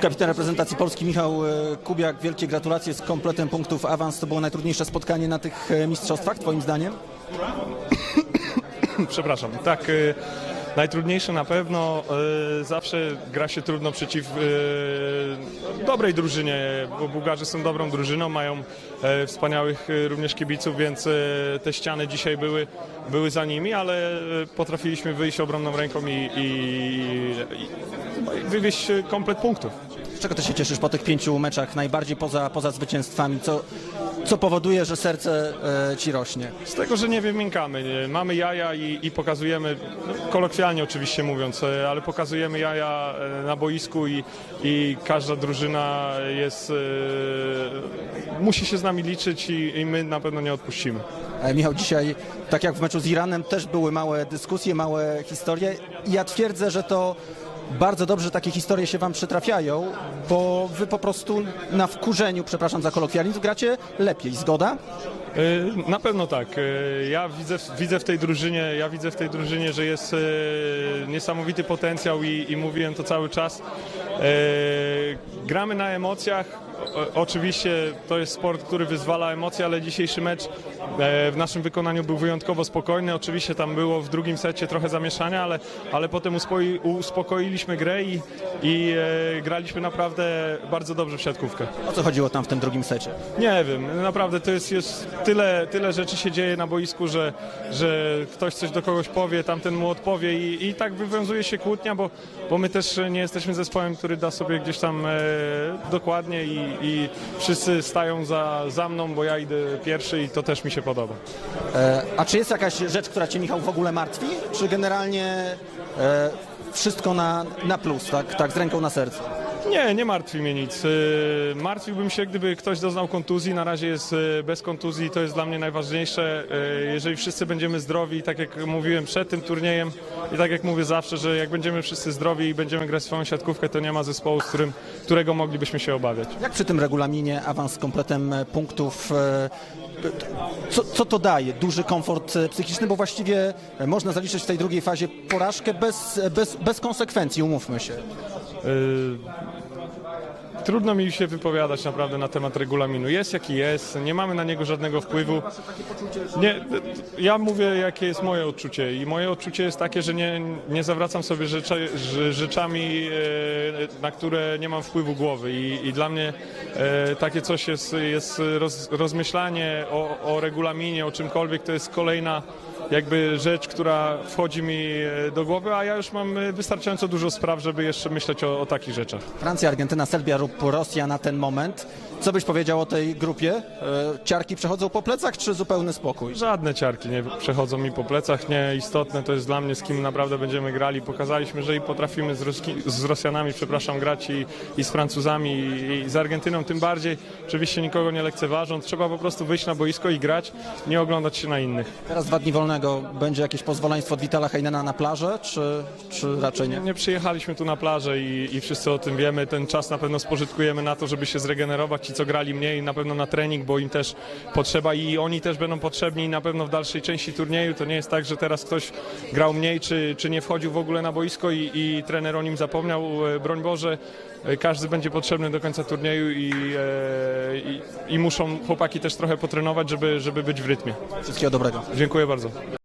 Kapitan reprezentacji Polski Michał e, Kubiak, wielkie gratulacje z kompletem punktów awans. To było najtrudniejsze spotkanie na tych e, mistrzostwach, twoim zdaniem? Przepraszam. Tak, y, najtrudniejsze na pewno. Zawsze gra się trudno przeciw dobrej drużynie, bo Bułgarzy są dobrą drużyną, mają e, wspaniałych również kibiców, więc te ściany dzisiaj były, były za nimi, ale potrafiliśmy wyjść obronną ręką i, i, i wywieźć komplet punktów. Z czego ty się cieszysz po tych pięciu meczach, najbardziej poza, poza zwycięstwami? Co, co powoduje, że serce e, ci rośnie? Z tego, że nie wymiękamy. nie? Mamy jaja i, i pokazujemy, no, kolokwialnie oczywiście mówiąc, e, ale pokazujemy jaja e, na boisku i, i każda drużyna jest, e, musi się z nami liczyć i, i my na pewno nie odpuścimy. E, Michał, dzisiaj, tak jak w meczu z Iranem, też były małe dyskusje, małe historie. I ja twierdzę, że to bardzo dobrze że takie historie się wam przytrafiają, bo wy po prostu na wkurzeniu, przepraszam za kolokwializm, gracie lepiej. Zgoda? E, Na pewno tak. E, Ja widzę, widzę w tej drużynie, ja widzę w tej drużynie, że jest e, niesamowity potencjał i, i mówiłem to cały czas. Gramy na emocjach. O, oczywiście to jest sport, który wyzwala emocje, ale dzisiejszy mecz e, w naszym wykonaniu był wyjątkowo spokojny. Oczywiście tam było w drugim secie trochę zamieszania, ale, ale potem uspoi, uspokoiliśmy grę i, i e, graliśmy naprawdę bardzo dobrze w siatkówkę. O co chodziło tam w tym drugim secie? Nie wiem, naprawdę to jest, jest tyle, tyle rzeczy się dzieje na boisku, że, że ktoś coś do kogoś powie, tamten mu odpowie i, i tak wywiązuje się kłótnia, bo, bo my też nie jesteśmy zespołem, który da sobie gdzieś tam e, dokładnie i, i wszyscy stają za, za mną, bo ja idę pierwszy i to też mi się podoba. E, a czy jest jakaś rzecz, która cię, Michał, w ogóle martwi? Czy generalnie e, wszystko na, na plus, tak, tak z ręką na sercu? Nie, nie martwi mnie nic. Y, Martwiłbym się, gdyby ktoś doznał kontuzji. Na razie jest y, bez kontuzji, to jest dla mnie najważniejsze. Y, Jeżeli wszyscy będziemy zdrowi, tak jak mówiłem przed tym turniejem i tak jak mówię zawsze, że jak będziemy wszyscy zdrowi i będziemy grać swoją siatkówkę, to nie ma zespołu, z którym, którego moglibyśmy się obawiać. Jak przy tym regulaminie awans z kompletem e, punktów, e, co, co to daje? Duży komfort e, psychiczny, bo właściwie można zaliczyć w tej drugiej fazie porażkę bez, bez, bez konsekwencji, umówmy się. Trudno mi się wypowiadać naprawdę na temat regulaminu. Jest jaki jest, nie mamy na niego żadnego wpływu. Nie, ja mówię, jakie jest moje odczucie i moje odczucie jest takie, że nie, nie zawracam sobie rzeczy, rze- rzeczami, e, na które nie mam wpływu głowy i, i dla mnie e, takie coś jest, jest roz, rozmyślanie o, o regulaminie, o czymkolwiek, to jest kolejna jakby rzecz, która wchodzi mi e, do głowy, a ja już mam e, wystarczająco dużo spraw, żeby jeszcze myśleć o, o takich rzeczach. Francja, Argentyna, Serbia lub Rosja na ten moment. Co byś powiedział o tej grupie? E, Ciarki przechodzą po plecach, czy zupełny spokój? Żadne ciarki nie przechodzą mi po plecach, nie istotne to jest dla mnie, z kim naprawdę będziemy grali. Pokazaliśmy, że i potrafimy z, Roski- z Rosjanami, przepraszam, grać i, i z Francuzami i, i z Argentyną tym bardziej. Oczywiście nikogo nie lekceważąc, trzeba po prostu wyjść na boisko i grać, nie oglądać się na innych. Teraz dwa dni wolnego. Będzie jakieś pozwoleństwo od Witala Heinena na plażę, czy, czy raczej nie? Nie przyjechaliśmy tu na plażę i, i wszyscy o tym wiemy. Ten czas na pewno spożytkujemy na to, żeby się zregenerować. Ci, co grali mniej, na pewno na trening, bo im też potrzeba i oni też będą potrzebni i na pewno w dalszej części turnieju. To nie jest tak, że teraz ktoś grał mniej, czy, czy nie wchodził w ogóle na boisko i, i trener o nim zapomniał. E, Broń Boże, e, każdy będzie potrzebny do końca turnieju i, e, i, i muszą chłopaki też trochę potrenować, żeby, żeby być w rytmie. Wszystkiego dobrego. Dziękuję bardzo.